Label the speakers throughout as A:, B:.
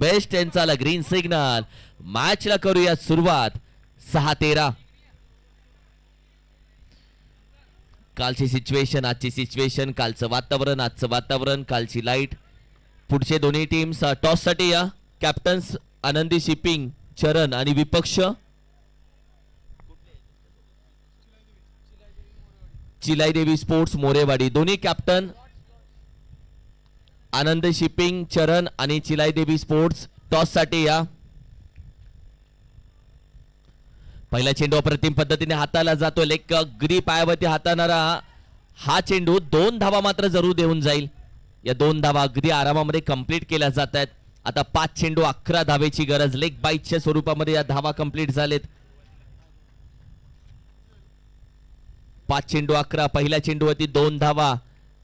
A: Best त्यांचा आला green signal मॅचला करूया सुरुवात. सहा तेरा. कालची सिच्युएशन आजची सिच्युएशन कालचं वातावरण आजचं वातावरण कालची लाइट पुढचे दोन्ही टीम्स टॉससाठी या कॅप्टन्स आनंदी शिपिंग चरण आणि विपक्ष. चिलाई देवी स्पोर्ट्स मोरेवाडी. दोन्ही कॅप्टन आनंद शिपिंग चरण आणि चिलाईदेवी स्पोर्ट्स टॉससाठी या. पहिला चेंडू अप्रतिम पद्धतीने हाताला जातो लेक ग्री पायावरती हाताळणारा हा चेंडू दोन धावा मात्र जरूर देऊन जाईल. या दोन धावा अगदी आरामामध्ये कंप्लीट केल्या जात आहेत आता पाच चेंडू अकरा धावेची गरज. लेग बाईटच्या स्वरूपामध्ये या धावा कंप्लीट झालेत. पाच चेंडू अकरा पहिल्या चेंडूवरती दोन धावा.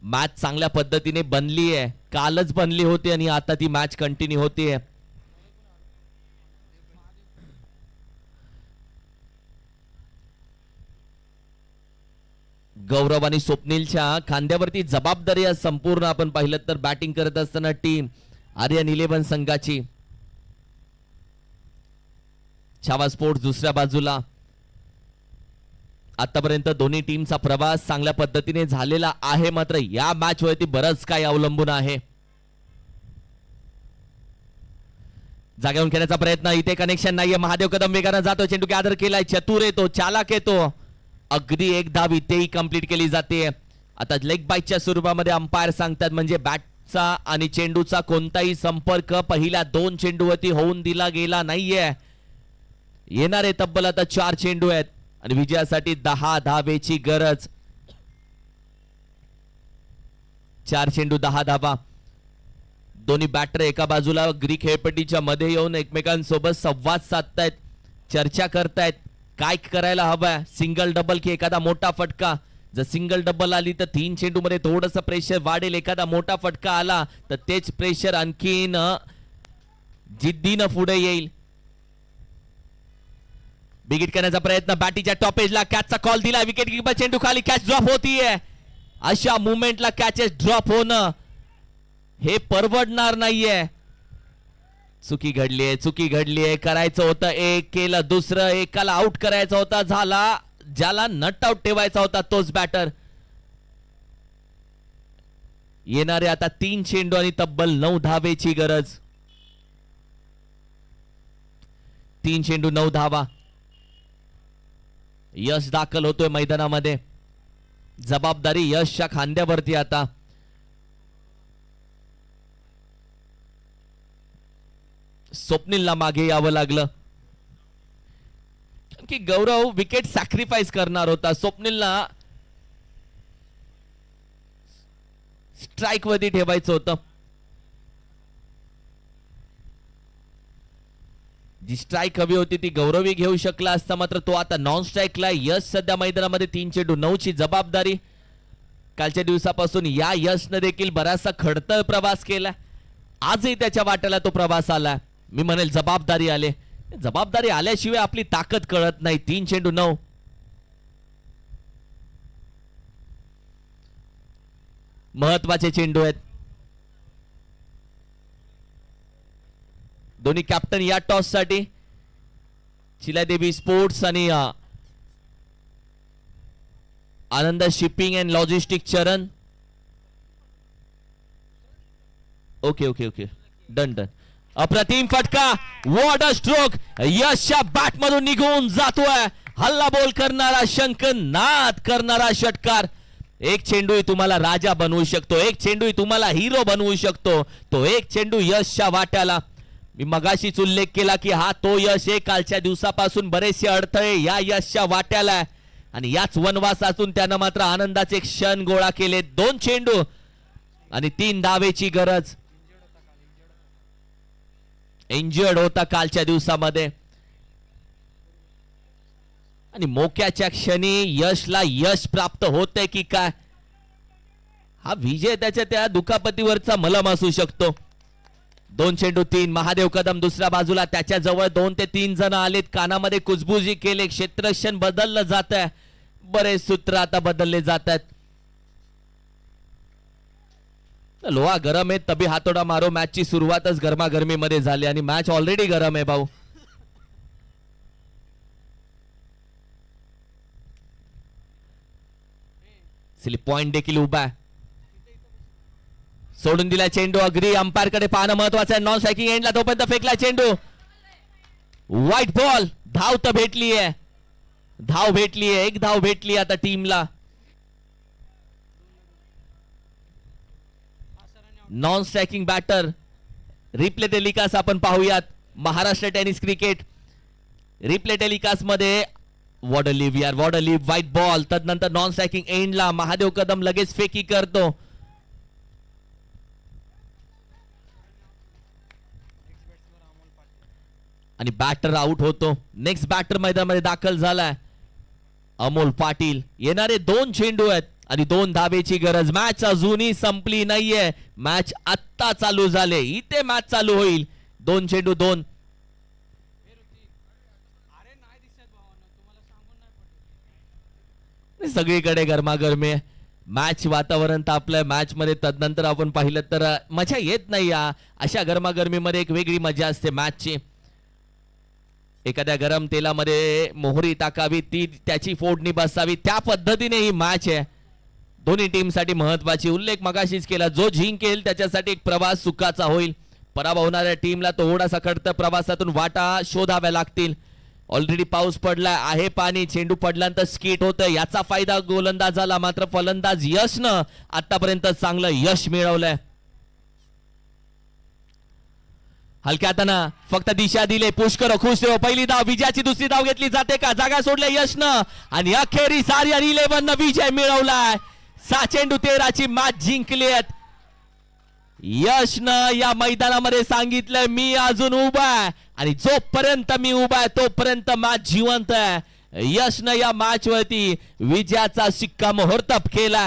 A: मॅच चांगल्या पद्धतीने बनली आहे. कालच बनली होती आणि आता ती मॅच कंटिन्यू होतीये गौरव आणि स्वप्नीलच्या खांद्यावरती जबाबदारी आज संपूर्ण आपण पाहिलं तर बॅटिंग करत असताना टीम आर्यन इलेव्हन संघाची. छावा स्पोर्ट्स दुसऱ्या बाजूला. आतापर्यंत दोन्ही टीमचा प्रवास चांगल्या पद्धतीने झालेला आहे. मात्र या मॅच वरती बरंच काही अवलंबून आहे. जागेवून खेळण्याचा प्रयत्न इथे कनेक्शन नाहीये. महादेव कदम वेगानं जातो चेंडू आदर केलाय चतुर येतो चालाक येतो. अगदी एक धाव इथेही कंप्लीट केली जाते. आता लेग बाईकच्या स्वरूपामध्ये अंपायर सांगतात म्हणजे बॅटचा आणि चेंडूचा कोणताही संपर्क पहिल्या दोन चेंडूवरती होऊन दिला गेला नाहीये. येणारे तब्बल आता चार चेंडू आहेत. आणि विजयासाठी दहा धावेची गरज. चार चेंडू दहा धावा. दोन्ही बॅटर एका बाजूला ग्रीक खेळपट्टीच्या मध्ये येऊन एकमेकांसोबत संवाद साधतायत चर्चा करतायत. काय करायला हवंय? सिंगल डबल की एखादा मोठा फटका. जर सिंगल डबल आली तर तीन चेंडू मध्ये प्रेशर वाढेल. एखादा मोठा फटका आला तर तेच प्रेशर आणखीन जिद्दीनं पुढे येईल. बिगिट करण्याचा प्रयत्न. बॅटीच्या टॉपेजला कॅचचा कॉल दिला. विकेट किपर चेंडू खाली. कॅच ड्रॉप होतीये. अशा मुवमेंटला कॅचेस ड्रॉप होणं हे परवडणार नाहीये. चुकी घडलीये चुकी घडलीये. करायचं होतं एक केलं दुसरं एकाला आउट करायचा होता झाला ज्याला नट आउट ठेवायचा होता तोच बॅटर येणारे आता तीन चेंडू आणि तब्बल नऊ धावेची गरज. तीन चेंडू नऊ धावा. यश दाखल होतोय मैदानामध्ये. जबाबदारी यशच्या खांद्यावरती आता. स्वप्नीलला मागे यावं लागलं. की गौरव विकेट सॅक्रिफाईस करणार होता. स्वप्नीलला स्ट्राईक वरती ठेवायचं होतं. जी स्ट्राईक हवी होती ती गौरवी घेऊ शकला असता मात्र तो आता नॉन स्ट्राईकला यश सध्या मैदानामध्ये तीन चेंडू नऊची जबाबदारी. कालच्या दिवसापासून या यशनं देखील बराचसा खडतळ प्रवास केला. आजही त्याच्या वाट्याला तो प्रवास आला. मी म्हणेल जबाबदारी आले. जबाबदारी आल्याशिवाय आपली ताकद कळत नाही. तीन चेंडू नऊ. महत्त्वाचे चेंडू आहेत. दोन्ही कॅप्टन या टॉससाठी. चिलादेवी स्पोर्ट्स आणि आनंद शिपिंग अँड लॉजिस्टिक चरण. Okay okay okay done done अप्रतिम फटका वॉट अ स्ट्रोक यशच्या बॅटमधून निघून जातोय. हल्ला बोल करणारा शंकर नाद करणारा षटकार. एक चेंडूही तुम्हाला राजा बनवू शकतो. एक चेंडूही तुम्हाला हिरो बनवू शकतो. तो एक चेंडू यशच्या वाट्याला मी मगाशीच उल्लेख केला की हा तो यश आहे. कालच्या दिवसापासून बरेचसे अडथळे या यशच्या वाट्याला आहे. आणि याच वनवासातून त्यानं मात्र आनंदाचे क्षण गोळा केले. दोन चेंडू आणि तीन धावेची गरज. इंजर्ड होता कालच्या दिवसामध्ये. आणि मोक्याच्या क्षणी यशला यश प्राप्त होते की काय? हा विजय त्याच्या त्या दुखापतीवरचा मलम असू शकतो. दोन चेंडू तीन महादेव कदम दुसऱ्या बाजूला त्याच्याजवळ दोन ते तीन जण आलेत. कानामध्ये कुजबुजी केले क्षेत्रक्षण बदललं जात आहे बरेच सूत्र आता बदलले जात आहेत लोहा गरम आहे तबी हातोडा मारो. मॅचची सुरुवातच गरमागरमीमध्ये झाली आणि मॅच ऑलरेडी गरम आहे भाऊ. स्लिप पॉइंट देखील उभा आहे. सोडून दिला चेंडू. अग्री अंपायरकडे पाहणं महत्वाचं आहे. नॉन स्ट्रायकिंग एंडला तोपर्यंत फेकला चेंडू. व्हाईट बॉल धाव तर भेटली आहे. धाव भेटली आहे. एक धाव भेटली आता टीमला non striking batter replay telecast आपण पाहूयात. महाराष्ट्र टेनिस क्रिकेट रिप्ले टेलिकासमध्ये वॉटर लिव्ह यार what a leave white ball तदनंतर नॉन स्ट्रायकिंग एंडला महादेव कदम लगेच फेकी करतो. आणि बॅटर आउट होतो. नेक्स्ट बॅटर मैदानामध्ये दाखल झालाय. अमोल पाटील. येणारे दोन चेंडू आहेत आणि दोन धाबेची गरज. मॅच अजूनही संपली नाहीये. मॅच आत्ता चालू झाले. इथे मॅच चालू होईल. दोन चेंडू दोन. सगळीकडे गरमागरमी आहे. मॅच वातावरण तापलंय. मॅच मध्ये तदनंतर आपण पाहिलं तर मजा येत नाही या. अशा गरमागरमीमध्ये एक वेगळी मजा असते मॅचची एखाद्या गरम तेलामध्ये मोहरी टाकावी ती त्याची फोडणी बसावी त्या पद्धतीने ही मॅच आहे. दोन्ही टीमसाठी महत्वाची उल्लेख मगाशीच केला. जो जिंकेल त्याच्यासाठी एक प्रवास सुखाचा होईल. पराभव होणाऱ्या टीमला थोडासा खडतर प्रवासातून वाटा शोधाव्या लागतील. ऑलरेडी पाऊस पडला आहे पाणी चेंडू पडल्यानंतर स्किट होतं. याचा फायदा गोलंदाजाला मात्र फलंदाज यशनं आतापर्यंत चांगलं यश मिळवलंय. हलक्या हातानं फक्त दिशा दिले पुष्कर खुश देव पहिली धाव विजयाची दुसरी धाव घेतली जाते का? जागा सोडल्या यशनं. आणि अखेरी सारी आणि इलेव्हन विजय मिळवलाय. सा चेंडू तेराची मॅच जिंकली आहेत. यशनं या मैदानामध्ये सांगितलंय मी अजून उभा आहे. आणि जोपर्यंत मी उभा आहे तोपर्यंत मॅच जिवंत आहे. यशनं या मॅच वरती विजयाचा शिक्का मुहूर्तब केला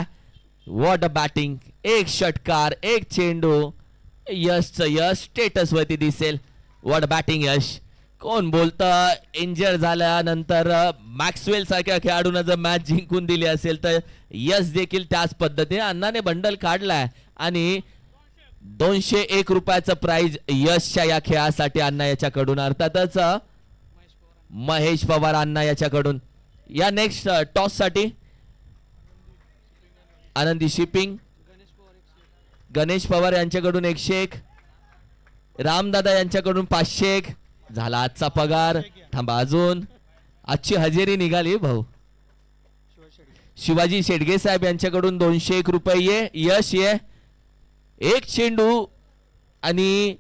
A: वॉट अ बॅटिंग एक षटकार एक चेंडू. यशचं यश स्टेटस वरती दिसेल. What batting Yash? कोण बोलतं? इंजर झाल्यानंतर मॅक्सवेल सारख्या खेळाडूंना जर मॅच जिंकून दिली असेल तर यश देखील त्याच पद्धतीने अण्णाने बंडल काढलाय. आणि दोनशे एक रुपयाचं प्राइज यशच्या या खेळासाठी अण्णा याच्याकडून अर्थातच महेश पवार अण्णा याच्याकडून. या नेक्स्ट टॉससाठी आनंदी शिपिंग. गणेश पवार यांच्याकडून एकशे एक. रामदादा यांच्याकडून पाचशे एक. झाला आजचा पगार. थांबा अजून. आजची हजेरी निघाली भाऊ. शिवाजी शेडगे साहेब यांच्याकडून दोनशे एक रुपये ये यश ये. एक चेंडू आणि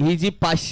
A: ही जी पाचशे